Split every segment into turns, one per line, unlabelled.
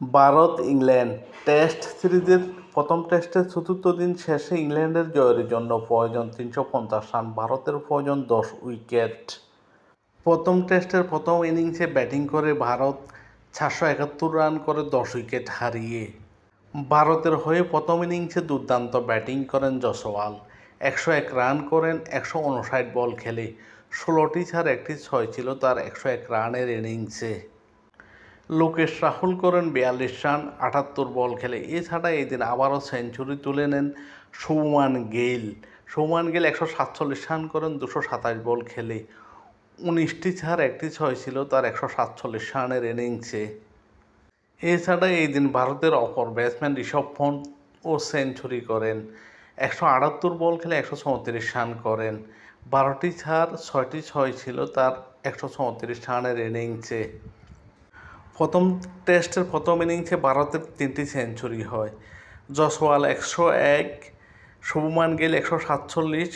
Bharat, England. Test সিরিজের প্রথম টেস্টের চতুর্থ দিন শেষে ইংল্যান্ডের জয়ের জন্য প্রয়োজন তিনশো পঞ্চাশ রান, ভারতের প্রয়োজন দশ উইকেট। প্রথম টেস্টের প্রথম ইনিংসে ব্যাটিং করে ভারত চারশো একাত্তর রান করে দশ উইকেট হারিয়ে। ভারতের হয়ে প্রথম ইনিংসে দুর্দান্ত ব্যাটিং করেন জসওয়াল একশো এক রান করেন, একশো উনষাট বল খেলে। ষোলোটি ছাড় একটি ছয় ছিল তার একশো এক রানের ইনিংসে। লোকেশ রাহুল করেন বিয়াল্লিশ রান, আটাত্তর বল খেলে। এছাড়া এদিন আবারও সেঞ্চুরি তুলে নেন সৌমান গেইল। সৌমান গেল একশো সাতচল্লিশ রান করেন, দুশো সাতাশ বল খেলে। উনিশটি ছাড়, একটি ছয় ছিল তার একশো সাতচল্লিশ রানের ইনিংসে। এছাড়া এই দিন ভারতের অপর ব্যাটসম্যান ঋষভ পন্থ ও সেঞ্চুরি করেন। একশো আটাত্তর বল খেলে একশো চৌত্রিশ রান করেন। বারোটি ছাড়, ছয়টি ছয় ছিল তার একশো চৌত্রিশ রানের ইনিংসে। প্রথম টেস্টের প্রথম ইনিংসে ভারতের তিনটি সেঞ্চুরি হয়। জসওয়াল একশো এক, শুভমান গিল একশো সাতচল্লিশ,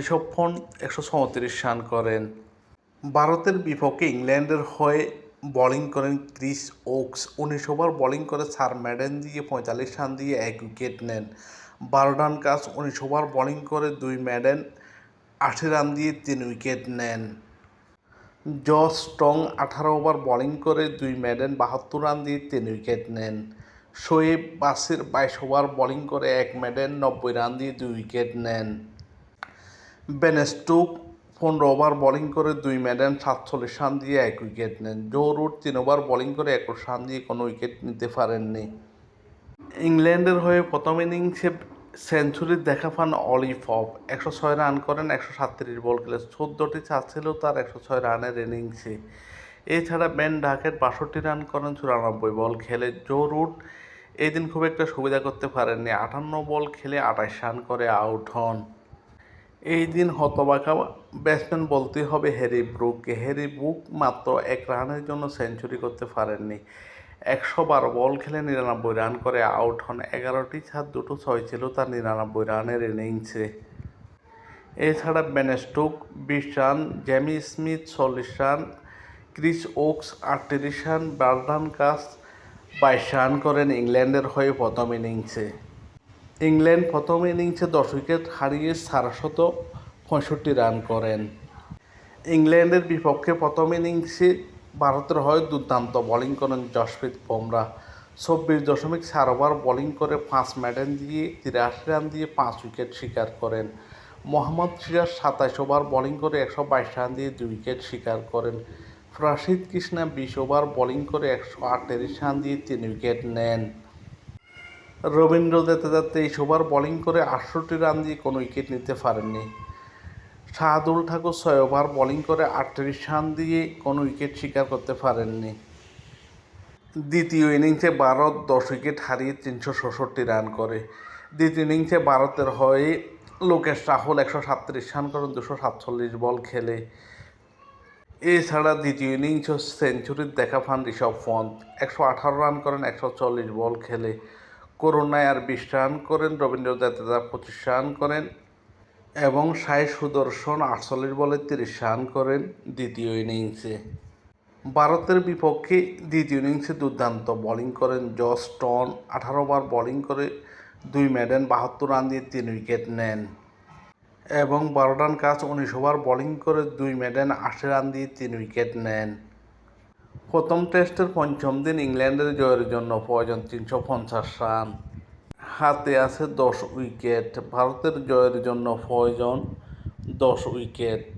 ঋষভ পন্থ একশো চৌত্রিশ রান করেন। ভারতের বিপক্ষে ইংল্যান্ডের হয়ে বোলিং করেন ক্রিস ওকস। উনিশ ওভার বোলিং করে সার ম্যাডেন দিয়ে পঁয়তাল্লিশ রান দিয়ে এক উইকেট নেন। বারোডান কাজ, উনিশ ওভার বোলিং করে দুই ম্যাডেন আশি রান দিয়ে তিন উইকেট নেন। জস স্ট্রং আঠারো ওভার বোলিং করে দুই ম্যাডেন বাহাত্তর রান দিয়ে তিন উইকেট নেন। শোয়েব বাসির বাইশ ওভার বোলিং করে এক ম্যাডেন নব্বই রান দিয়ে দুই উইকেট নেন। বেনেস্টুক পনেরো ওভার বোলিং করে দুই ম্যাডেন সাতচল্লিশ রান দিয়ে এক উইকেট নেন। জো রুট তিন ওভার বোলিং করে একুশ রান দিয়ে কোনো উইকেট নিতে পারেননি। ইংল্যান্ডের হয়ে প্রথম ইনিংসে সেঞ্চুরির দেখা পান অফ একশো ছয় রান করেন, একশো সাতত্রিশ বল খেলে। চোদ্দোটি চার ছিল তার একশো ছয় রানের ইনিংসে। এছাড়া বেন ডাকেট বাষট্টি রান করেন, চুরানব্বই বল খেলে। জো রুট এই দিন খুব একটা সুবিধা করতে পারেননি। আটান্ন বল খেলে আঠাশ রান করে আউট হন। এই দিন হতবাকা ব্যাটসম্যান বলতে হবে হ্যারি ব্রুককে। হ্যারি ব্রুক মাত্র এক রানের জন্য সেঞ্চুরি করতে পারেননি। একশো বারো বল খেলে নিরানব্বই রান করে, আউট হন এগারোটি ছাড় দুটো ছয় ছিল তার নিরানব্বই রানের ইনিংসে। এছাড়া বেনেস্টুক বিশ রান, জ্যামি স্মিথ চল্লিশ রান, ক্রিস ওকস আটত্রিশ রান বার্ডান কাস বাইশ রান করেন ইংল্যান্ডের হয়ে প্রথম ইনিংসে। ইংল্যান্ড প্রথম ইনিংসে দশ উইকেট হারিয়ে সারাশত পঁয়ষট্টি রান করেন। ইংল্যান্ডের বিপক্ষে প্রথম ইনিংসে ভারতের হয়ে দুর্দান্ত বোলিং করেন জসপ্রীত বুমরা। চব্বিশ দশমিক চার ওভার বোলিং করে পাঁচ ম্যাডেন দিয়ে তিরাশি রান দিয়ে পাঁচ উইকেট শিকার করেন। মোহাম্মদ সিরাজ সাতাশ ওভার বোলিং করে একশো বাইশ রান দিয়ে দুই উইকেট শিকার করেন। রাশিদ কৃষ্ণা বিশ ওভার বোলিং করে একশো আটত্রিশ রান দিয়ে তিন উইকেট নেন। রবীন্দ্র জাদেজা তেইশ ওভার বোলিং করে আটষট্টি রান দিয়ে কোনো উইকেট নিতে পারেননি। শাহাদুল ঠাকুর ছয় ওভার বোলিং করে আটত্রিশ রান দিয়ে কোনো উইকেট শিকার করতে পারেননি। দ্বিতীয় ইনিংসে ভারত দশ উইকেট হারিয়ে তিনশো ষষট্টি রান করে। দ্বিতীয় ইনিংসে ভারতের হয়ে লোকেশ রাহুল একশো সাতত্রিশ রান করেন দুশো সাতচল্লিশ বল খেলে। এছাড়া দ্বিতীয় ইনিংস সেঞ্চুরির দেখা পান ঋষভ পন্থ। একশো আঠারো রান করেন, একশো চল্লিশ বল খেলে। করুণায় আর বিশ রান করেন রবীন্দ্র জাদেজা পঁচিশ রান করেন এবং সাই সুদর্শন আটচল্লিশ বলে তিরিশ রান করেন দ্বিতীয় ইনিংসে। ভারতের বিপক্ষে দ্বিতীয় ইনিংসে দুর্দান্ত বোলিং করেন জস টন। আঠারো ওভার বোলিং করে দুই ম্যাডেন বাহাত্তর রান দিয়ে তিন উইকেট নেন। এবং বারো রান কাজ, উনিশ ওভার বোলিং করে দুই ম্যাডেন আশি রান দিয়ে তিন উইকেট নেন। প্রথম টেস্টের পঞ্চম দিন ইংল্যান্ডের জয়ের জন্য প্রয়োজন তিনশো পঞ্চাশ রান। হাতে আছে দশ উইকেট ভারতের জয়ের জন্য প্রয়োজন দশ উইকেট।